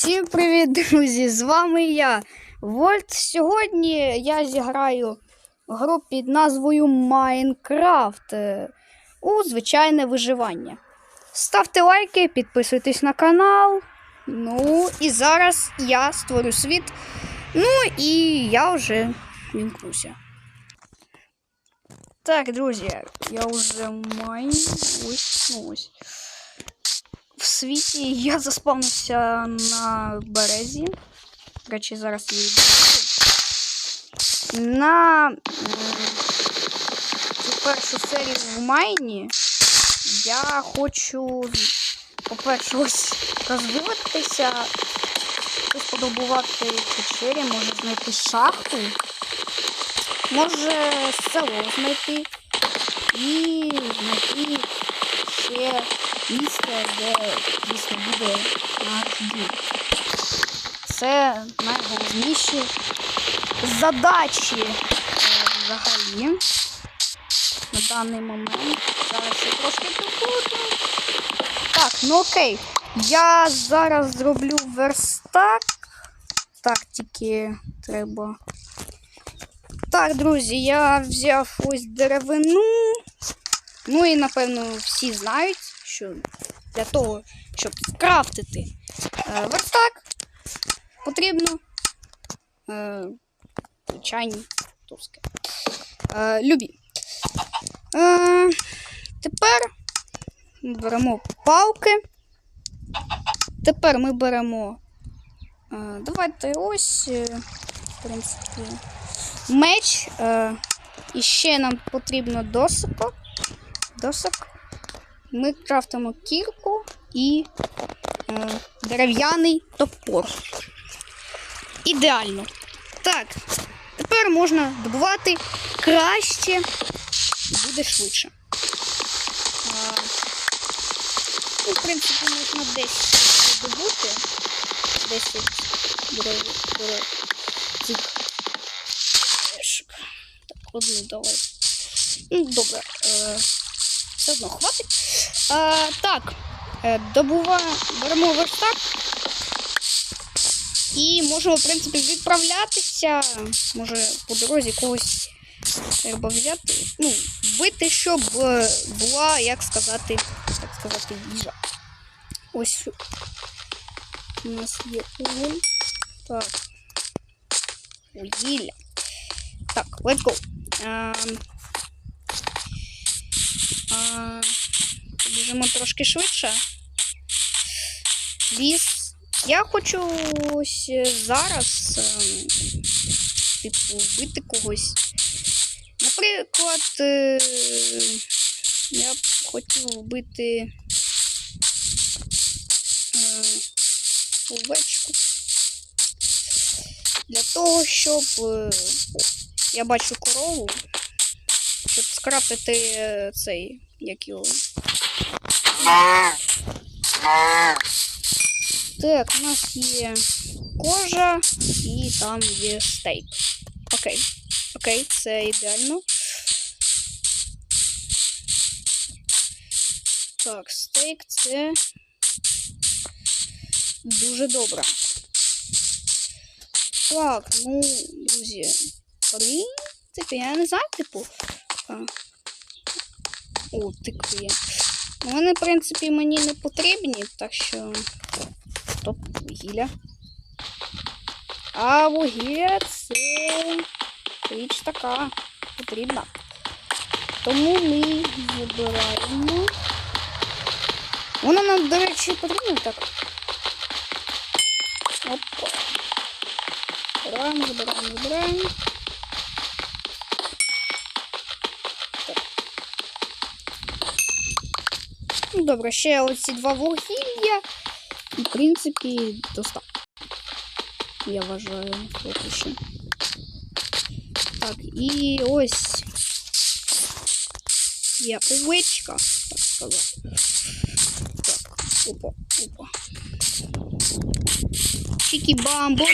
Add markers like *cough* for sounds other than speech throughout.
Всім привіт, друзі! З вами я, Вольт. Сьогодні я зіграю гру під назвою Майнкрафт у звичайне виживання. Ставте лайки, підписуйтесь на канал. Ну і зараз я створю світ. Ну і я вже вімкнуся. Так, друзі, я вже майн. Ось, ну ось в світі я заспавнився на березі. До речі, зараз їду. На цю першу серію в Майні я хочу, по-перше, ось розвиватися, подобувати печері, може знайти шахту, може село знайти і знайти ще місце, де дійсно буде наш дім. Це найголовніші задачі е, взагалі на даний момент. Зараз ще трошки побуду. Так, ну окей. Я зараз зроблю верстак. Так, тільки треба. Так, друзі, я взяв ось деревину. Ну і напевно всі знають, що для того, щоб крафтити е, верстак, потрібно е, звичайні доски. Е, любі. Е, тепер ми беремо палки. Тепер ми беремо. Е, давайте ось, е, в принципі, меч. Е, і ще нам потрібно досок. Досок. Ми крафтимо кірку і е, дерев'яний топор. Ідеально. Так, тепер можна добувати краще, буде швидше. А, ну, в принципі, можна десь добути. 10 дерев дерев- цих деревишок. Так, одну давай. Ну, добре. Е, все одно хватить. А, так, е, добува, беремо верстак. І можемо, в принципі, відправлятися. Може, по дорозі когось треба взяти. Ну, вбити, щоб е, була, як сказати, так сказати, їжа. Ось у нас є уголь. Так. Вугілля. Так, let's go. А, Біжимо трошки швидше. Ліс. Я хочу ось е, зараз, ем, типу, вбити когось. Наприклад, е, я б хотів вбити е, овечку. Для того, щоб е, я бачу корову, щоб скрапити е, цей, як його. Так, у нас є кожа і там є стейк. Окей. Окей, це ідеально. Так, стейк це дуже добре. Так, ну, друзі, в принципі, я не знаю, типу. А, о, тикви. Вони, в принципі, мені не потрібні, так що. Стоп, вугілля. А вугілля це річ така потрібна. Тому ми вибираємо. Воно нам, до речі, потрібно так. Опа. Забираємо, забираємо, забираємо. Добре, ще оці два вугілля. І, в принципі, достатньо. Я вважаю, поки що. Так, і ось є овечка, так сказати. Так, опа, опа. Чики-бамбо.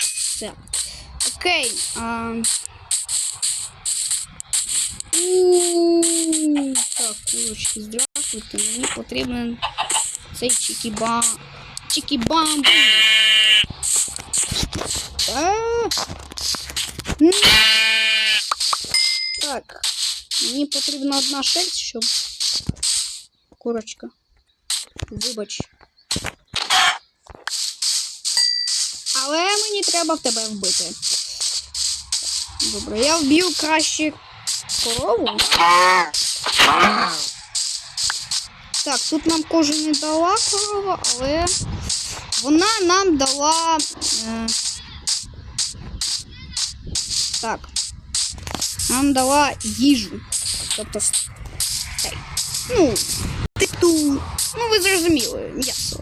Все. Окей. А... Так, курочки, здравствуйте. Мені потрібен цей чікібам. Чікібам. Так. Мені потрібна одна шерсть, щоб. Курочка. Вибач. Але мені треба в тебе вбити. Добре, я вб'ю краще корову. Так, тут нам кожен не дала корова, але вона нам дала. Е... Так. Нам дала їжу. Тобто. Ну, титу. Ну, ви зрозуміли, м'ясо.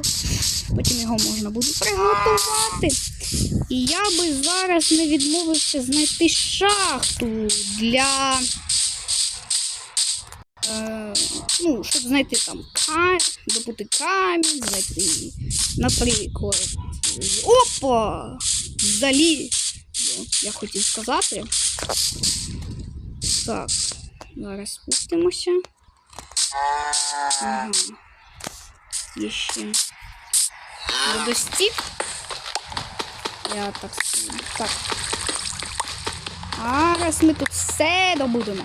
Потім його можна буде приготувати. І я би зараз не відмовився знайти шахту для. Е, ну, щоб знайти там камінь, добути камінь, знайти, наприклад. Опа! Залі. Я хотів сказати. Так, зараз спустимося. Ага. Є ще водостік. Я так. Так. Зараз ми тут все добудемо.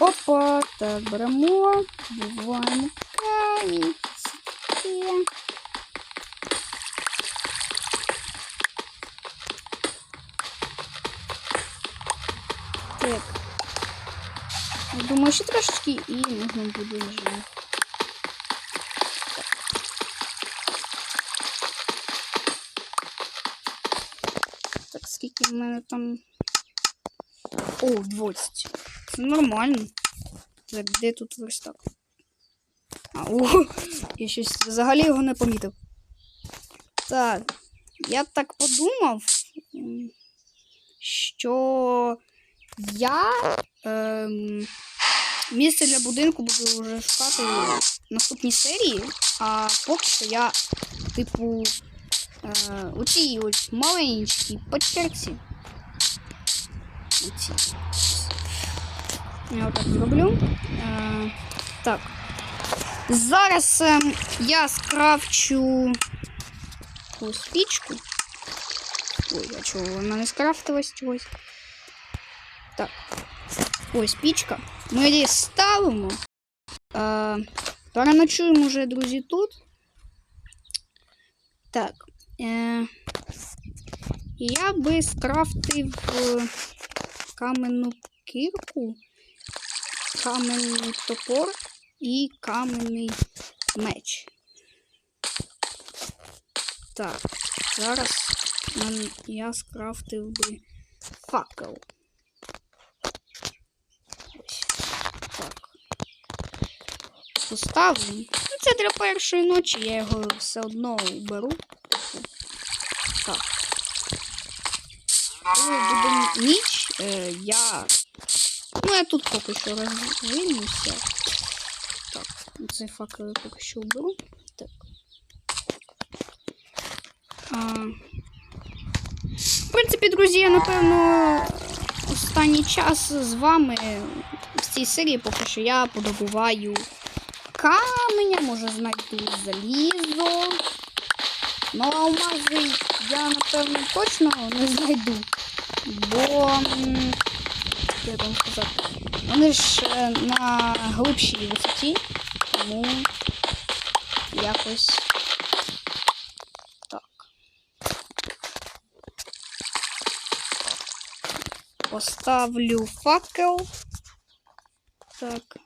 Опа, так, беремо, вбиваємо камінь. Так. Я думаю, ще трошечки і можна буде вже. Так, скільки в мене там. О, 20. Це нормально. Так, де тут верстак? А, о, *laughs* я щось взагалі його не помітив. Так, я так подумав, що я ем, місце для будинку буду вже шукати в наступній серії, а поки що я, типу, е, у цій ось маленькій печерці. Оці. Я отак зроблю. Е, так. Зараз е, я скрафчу ось пічку. Ой, а чого вона не скрафтилась чогось? Так. Ось пічка. Ми її ставимо. Е, переночуємо вже, друзі, тут. Так. Е, я би скрафтив е, каменну кірку, каменний топор і каменний меч. Так, зараз я скрафтив би факел. Так. Поставлю. Ну, це для першої ночі, я його все одно беру. Буде ніч, е, я. Ну, я тут поки що розвинуся. Так, цей факел я поки що вберу. Так. А, в принципі, друзі, я напевно останній час з вами в цій серії поки що я подобуваю каменя, може знайду залізо. Ну, алмази я, напевно, точно не знайду. Бо, як вам сказати, вони ж е, на глибшій висоті, тому якось так. Поставлю факел. Так.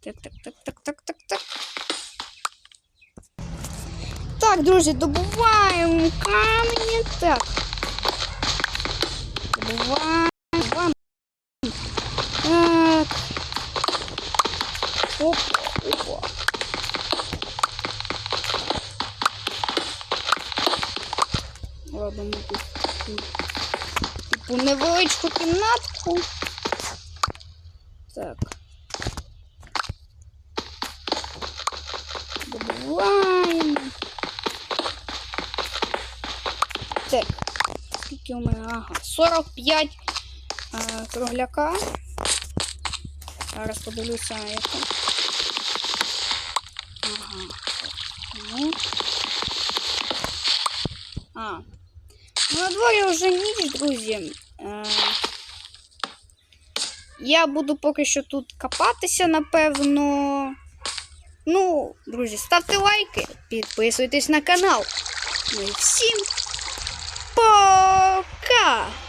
Так, так, так, так, так, так, так. Так, друзі, добуваємо камені. Так. Добуваємо. добуваємо. Так. Опа, опа. Робимо тут тут типу невеличку кімнатку. Так. Добуваємо. Так. Скільки у мене? Ага. 45 е, кругляка. Зараз подивлюся, яка. Ага. Ну. А. Ну, на дворі вже ніч, друзі. Е, я буду поки що тут копатися, напевно. Ну, друзі, ставте лайки, підписуйтесь на канал. Ну і всім Oscar.